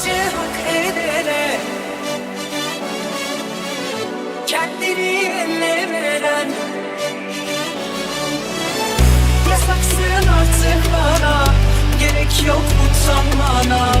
Sadece hak edene. Kendini eline veren. Yasaksın artık bana. Gerek yok utanmana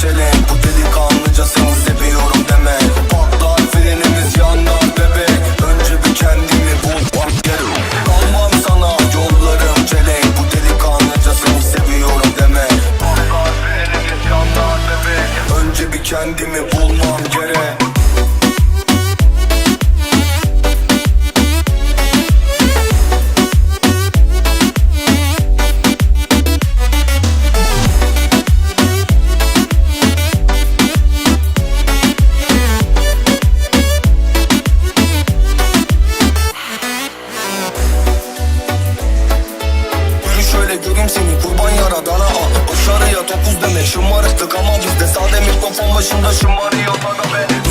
çelenk Bu delikanlıca seni seviyorum deme. Patlar frenimiz yanar bebek. Önce bir kendimi bul bak gel. Kalmam sana yollarım çelenk. Bu delikanlıca seni seviyorum deme. Patlar frenimiz yanar bebek. Önce bir kendimi bulmam Şöyle göreyim seni kurban yaradana. Al Başarıya dokuz deme şımarıklık ama bizde. Sade mikrofon başında şımarıyor aga be